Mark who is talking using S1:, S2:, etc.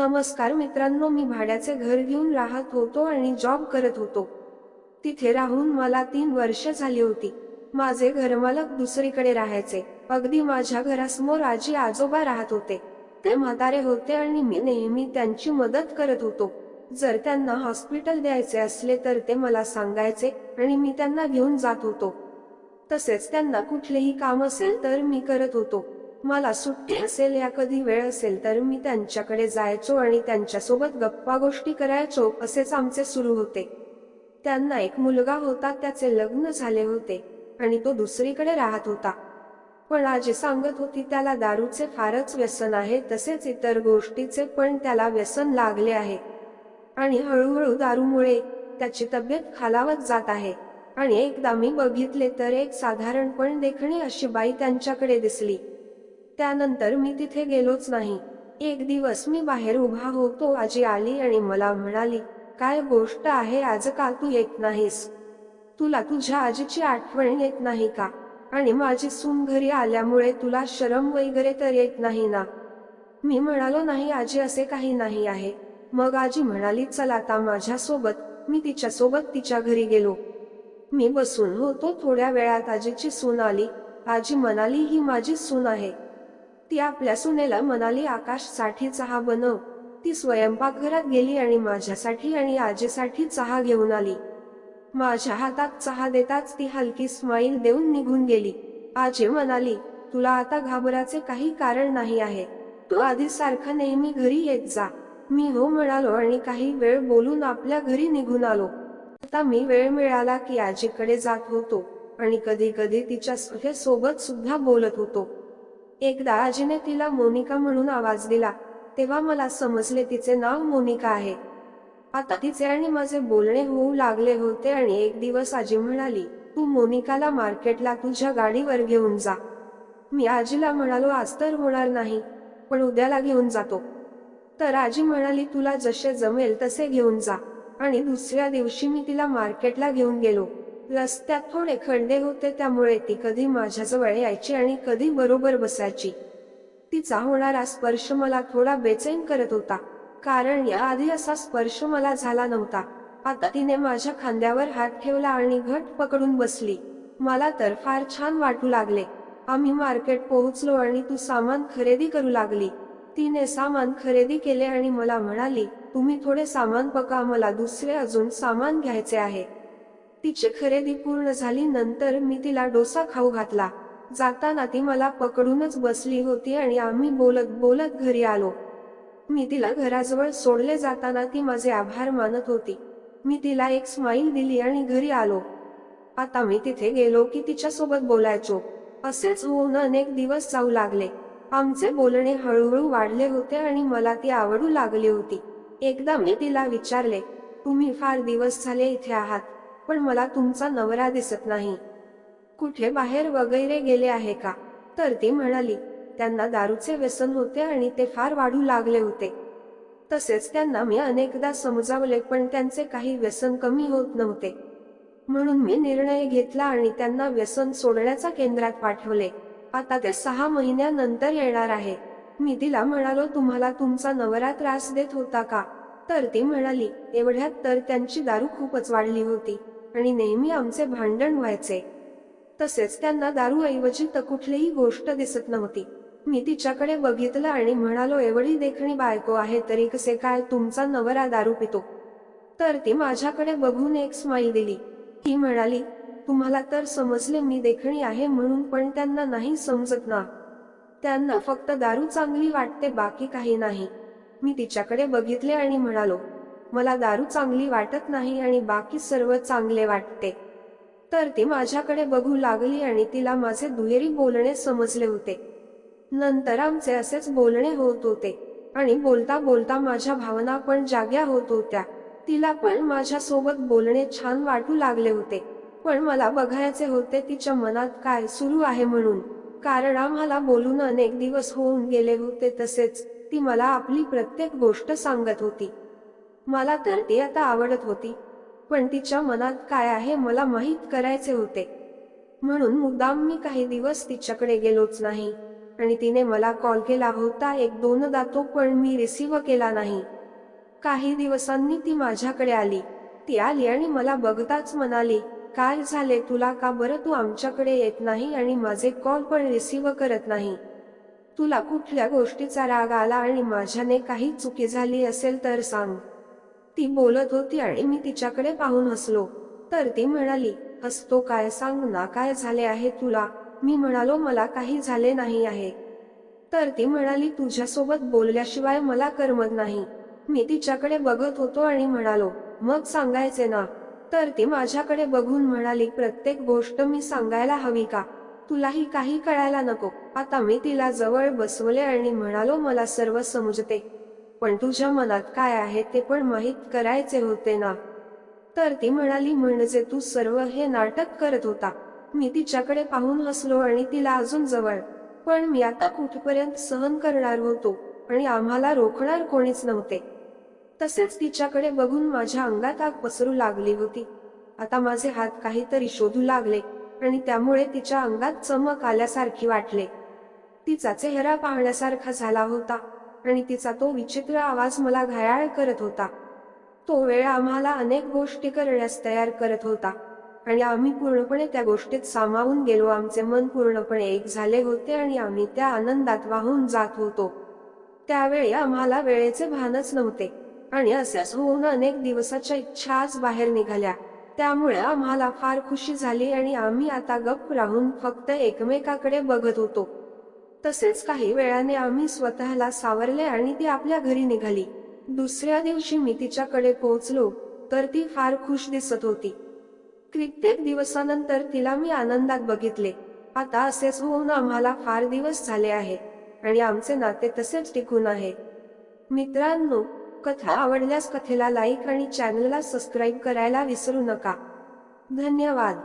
S1: नमस्कार मित्रांनो मी भाड्याचे घर घेऊन राहत होतो आणि जॉब करत होतो. तिथे राहून मला तीन वर्ष झाली होती. माझे घरमालक दुसरीकडे राहायचे. अगदी माझ्या घरासमोर आजी आजोबा राहत होते. ते म्हातारे होते आणि मी नेहमी त्यांची मदत करत होतो. जर त्यांना हॉस्पिटल द्यायचे असले तर ते मला सांगायचे आणि मी त्यांना घेऊन जात होतो. तसेच त्यांना कुठलेही काम असेल तर मी करत होतो. मला सुट्टी असेल या कधी वेळ असेल तर मी त्यांच्याकडे जायचो आणि त्यांच्यासोबत गप्पा गोष्टी करायचो असेच आमचे सुरू होते. त्यांना एक मुलगा होता त्याचे लग्न झाले होते आणि तो दुसरीकडे राहत होता. पण आजी सांगत होती त्याला दारूचे फारच व्यसन आहे तसेच इतर गोष्टीचे पण त्याला व्यसन लागले आहे. आणि हळूहळू दारूमुळे त्याची तब्येत खालावत जात आहे. आणि एकदा मी बघितले तर एक साधारणपण देखणी अशी बाई त्यांच्याकडे दिसली. त्यानंतर मी तिथे गेलोच नाही. एक दिवस मी बाहेर उभा होतो आजी आली आणि मला म्हणाली काय गोष्ट आहे आज का तू येत नाहीस? तुला तुझ्या आजीची आठवण येत नाही का? आणि माझी सून घरी आल्यामुळे तुला शरम वगैरे तर येत नाही ना? मी म्हणालो नाही आजी असे काही नाही आहे. मग आजी म्हणाली चल आता माझ्यासोबत मी तिच्यासोबत तिच्या घरी गेलो. मी बसून होतो थोड्या वेळात आजीची सून आली. आजी म्हणाली ही माझी सून आहे. ती आपल्या सुनेला म्हणाली आकाशसाठी चहा बनव ती स्वयंपाकघरात गेली आणि माझ्यासाठी आणि आजीसाठी चहा घेऊन आली. माझ्या हातात चहा देताच ती हलकी स्माईल देऊन निघून गेली. आजी म्हणाली तुला आता घाबराचे काही कारण नाही आहे. तू आधी सारखा नेहमी घरी येत जा. मी हो म्हणालो आणि काही वेळ बोलून आपल्या घरी निघून आलो. आता मी वेळ मिळाला की आजीकडे जात होतो आणि कधी कधी तिच्या सोबत सुद्धा बोलत होतो. एकदा आजीने तिला मोनिका म्हणून आवाज दिला तेव्हा मला समजले तिचे नाव मोनिका आहे. आता तिचे आणि माझे बोलणे होऊ लागले होते आणि एक दिवस आजी म्हणाली तू मोनिकाला मार्केटला तुझ्या गाडीवर घेऊन जा. मी आजीला म्हणालो आज तर होणार नाही पण उद्याला घेऊन जातो. तर आजी म्हणाली तुला जसे जमेल तसे घेऊन जा. आणि दुसऱ्या दिवशी मी तिला मार्केटला घेऊन गेलो. रस्त्यात थोडे खड्डे होते त्यामुळे ती कधी माझ्याजवळ यायची आणि कधी बरोबर बसायची. तिचा होणारा स्पर्श मला थोडा बेचैन करत होता कारण याआधी असा स्पर्श मला झाला नव्हता. आता तिने माझ्या खांद्यावर हात ठेवला आणि घट पकडून बसली. मला तर फार छान वाटू लागले. आम्ही मार्केट पोहोचलो आणि तू सामान खरेदी करू लागली. तिने सामान खरेदी केले आणि मला म्हणाली तुम्ही थोडे सामान पका मला दुसरे अजून सामान घ्यायचे आहे. तिची खरेदी पूर्ण झाली नंतर मी तिला डोसा खाऊ घातला. जाताना ती मला पकडूनच बसली होती आणि आम्ही बोलत बोलत घरी आलो. मी तिला घराजवळ सोडले जाताना ती माझे आभार मानत होती. मी तिला एक स्माईल दिली आणि घरी आलो. आता मी तिथे गेलो की तिच्यासोबत बोलायचो. असेच होऊन अनेक दिवस जाऊ लागले. आमचे बोलणे हळूहळू वाढले होते आणि मला ती आवडू लागली होती. एकदा मी तिला विचारले तुम्ही फार दिवस झाले इथे आहात. पण मला तुमचा नवरा दिसत नाही. कुठे बाहेर वगैरे गेले आहे का? तर ती म्हणाली त्यांना दारूचे व्यसन होते आणि ते फार वाढू लागले होते. तसेच त्यांना मी अनेकदा समजावले पण त्यांचे काही व्यसन कमी होत नव्हते. म्हणून मी निर्णय घेतला आणि त्यांना व्यसन सोडण्याचा केंद्रात पाठवले. आता ते सहा महिन्यानंतर येणार आहे. मी तिला म्हणालो तुम्हाला तुमचा नवरा त्रास देत होता का? तर ती म्हणाली एवढ्यात तर त्यांची दारू खूपच वाढली होती. आणि नेहमी आमचे भांडण व्हायचे. तसेच त्यांना दारूऐवजी तर कुठलीही गोष्ट दिसत नव्हती. मी तिच्याकडे बघितलं आणि म्हणालो एवढी देखणी बायको आहे तरी कसे काय तुमचा नवरा दारू पितो? तर ती माझ्याकडे बघून एक स्माईल दिली. ती म्हणाली तुम्हाला तर समजले मी देखणी आहे म्हणून पण त्यांना नाही समजत ना. त्यांना फक्त दारू चांगली वाटते बाकी काही नाही. मी तिच्याकडे बघितले आणि म्हणालो मला दारू चांगली वाटत नाही आणि बाकी सर्व चांगले वाटते. तर ती माझ्याकडे बघू लागली आणि तिला माझे दुहेरी बोलणे समजले होते. नंतर आमचे असेच बोलणे होत होते. आणि बोलता बोलता माझ्या भावना पण जाग्या होत होत्या. तिला पण माझ्या सोबत बोलणे छान वाटू लागले होते. पण मला बघायचे होते तिच्या मनात काय सुरू आहे म्हणून. कारण आम्हाला बोलून अनेक दिवस होऊन गेले होते तसेच ती मला आपली प्रत्येक गोष्ट सांगत होती. मला तर ती आता आवडत होती. पण तिच्या मनात काय आहे मला माहीत करायचे होते. म्हणून मुद्दाम मी काही दिवस तिच्याकडे गेलोच नाही. आणि तिने मला कॉल केला होता एक दोनदा तो पण मी रिसीव्ह केला नाही. काही दिवसांनी ती माझ्याकडे आली. ती आली आणि मला बघताच म्हणाली काय झाले तुला का बरं तू आमच्याकडे येत नाही आणि माझे कॉल पण रिसीव्ह करत नाही? तुला कुठल्या गोष्टीचा राग आला आणि माझ्याने काही चुकी झाली असेल तर सांग. ती बोलत होती आणि मी तिच्याकडे पाहून हसलो. तर ती म्हणाली हसतो काय? सांग ना काय झाले आहे तुला? मी म्हणालो मला काही झाले नाही आहे. तर ती म्हणाली तुझ्यासोबत बोलल्याशिवाय मला करमत नाही. मी तिच्याकडे बघत होतो आणि म्हणालो मग सांगायचे ना. तर ती माझ्याकडे बघून म्हणाली प्रत्येक गोष्ट मी सांगायला हवी का? तुलाही काही कळायला नको. आता मी तिला जवळ बसवले आणि म्हणालो मला सर्व समजते. पण तुझ्या मनात काय आहे ते पण माहीत करायचे होते ना. तर ती म्हणाली म्हणजे तू सर्व हे नाटक करत होता. मी तिच्याकडे पाहून हसलो आणि तिला अजून जवळ. पण मी आता कुठपर्यंत सहन करणार होतो? आणि आम्हाला रोखणार कोणीच नव्हते. तसेच तिच्याकडे बघून माझ्या अंगात आग पसरू लागली होती. आता माझे हात काहीतरी शोधू लागले आणि त्यामुळे तिच्या अंगात चमक आल्यासारखी वाटले. तिचा चेहरा पाहण्यासारखा झाला होता. आणि तिचा तो विचित्र आवाज मला घायाळ करत होता. तो वेळ आम्हाला अनेक गोष्टी करण्यास तयार करत होता आणि आम्ही पूर्णपणे त्या गोष्टीत सामावून गेलो. आमचे मन पूर्णपणे एक झाले होते आणि आम्ही त्या आनंदात वाहून जात होतो. त्यावेळी आम्हाला वेळेचे भानच नव्हते आणि असेच होऊन अनेक दिवसाच्या इच्छा आज बाहेर निघाल्या. त्यामुळे आम्हाला फार खुशी झाली आणि आम्ही आता गप्प राहून फक्त एकमेकाकडे बघत होतो. तसेच काही वेळाने आम्ही स्वतःला सावरले आणि ती आपल्या घरी निघाली. दुसऱ्या दिवशी मी तिच्याकडे पोहोचलो तर ती फार खुश दिसत होती. कित्येक दिवसानंतर तिला मी आनंदात बघितले. आता असेच होऊन आम्हाला फार दिवस झाले आहे आणि आमचे नाते तसेच टिकून आहे. मित्रांनो कथा आवडल्यास कथेला लाईक आणि चॅनलला सबस्क्राईब करायला विसरू नका. धन्यवाद.